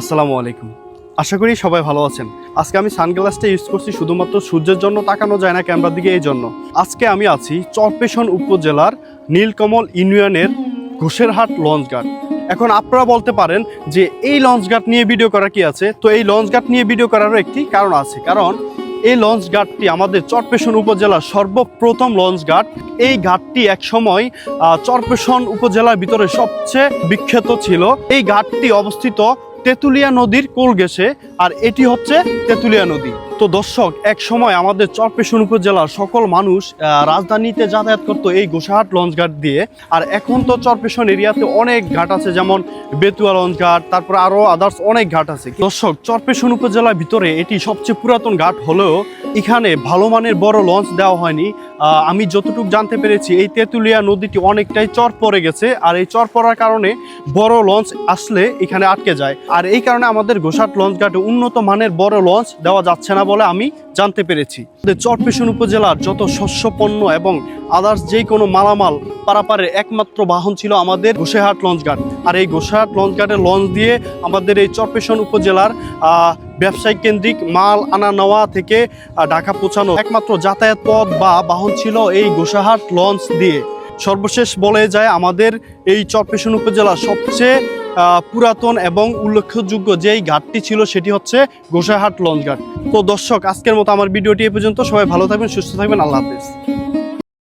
আসসালামু আলাইকুম। আশা করি সবাই ভালো আছেন। আজকে আমি সানগ্লাসটা ইউজ করছি শুধুমাত্র সূর্যের জন্য, তাকানো যায় না ক্যামেরার দিকে এই জন্য। আজকে আমি আছি চরপেশন উপজেলার নীলকমল ইউনিয়নের ঘোষেরহাট লঞ্চ ঘাট। এখন আপনারা বলতে পারেন যে এই লঞ্চ ঘাট নিয়ে ভিডিও করা কি আছে? তো এই লঞ্চ ঘাট নিয়ে ভিডিও করারও একটি কারণ আছে। কারণ এই লঞ্চ ঘাটটি আমাদের চরপেশন উপজেলার সর্বপ্রথম লঞ্চ ঘাট। এই ঘাটটি একসময় চরপেশন উপজেলার ভিতরে সবচেয়ে বিখ্যাত ছিল। এই ঘাটটি অবস্থিত তেঁতুলিয়া নদীর কোল গেছে, আর এটি হচ্ছে তেঁতুলিয়া নদী। তো দর্শক, এক সময় আমাদের চরপেশন উপজেলার সকল মানুষ রাজধানীতে যাতায়াত করতো এই গোসাহাট লঞ্চ ঘাট দিয়ে, আর এখন তো চরপেশন এরিয়াতে অনেক ঘাট আছে, যেমন বেতুয়া লঞ্চ ঘাট, তারপর আরও আদার্স অনেক ঘাট আছে। দর্শক, চরপেশন উপজেলার ভিতরে এটি সবচেয়ে পুরাতন ঘাট হলেও এখানে ভালো মানের বড় লঞ্চ দেওয়া হয়নি। আমি যতটুকু জানতে পেরেছি, এই তেঁতুলিয়া নদীটি অনেকটাই চর পড়ে গেছে, আর এই চর পড়ার কারণে বড় লঞ্চ আসলে এখানে আটকে যায়। আর এই কারণে আমাদের গোসাট লঞ্চ ঘাটে উন্নত মানের বড় লঞ্চ দেওয়া যাচ্ছে না বলে আমি জানতে পেরেছি। চরপেশন উপজেলার যত শস্য, পণ্য এবং আদার্স যে কোনো মালামাল পারাপারের একমাত্র বাহন ছিল আমাদের গোসাইহাট লঞ্চ ঘাট। আর এই গোসাইহাট লঞ্চ ঘাটের লঞ্চ দিয়ে আমাদের এই চরপেশন উপজেলার ব্যবসায়িক কেন্দ্রিক মাল আনা নেওয়া থেকে ঢাকা পৌঁছানো একমাত্র যাতায়াত পথ বা বাহন ছিল এই গোসাহাট লঞ্চ দিয়ে। সর্বশেষ বলে যায়, আমাদের এই চরপেশন উপজেলার সবচেয়ে পুরাতন এবং উল্লেখযোগ্য যেই ঘাটটি ছিল সেটি হচ্ছে গোসাহাট লঞ্চ ঘাট তো দর্শক, আজকের মতো আমার ভিডিওটি এ পর্যন্ত। সবাই ভালো থাকবেন, সুস্থ থাকবেন। আল্লাহ হাফেজ।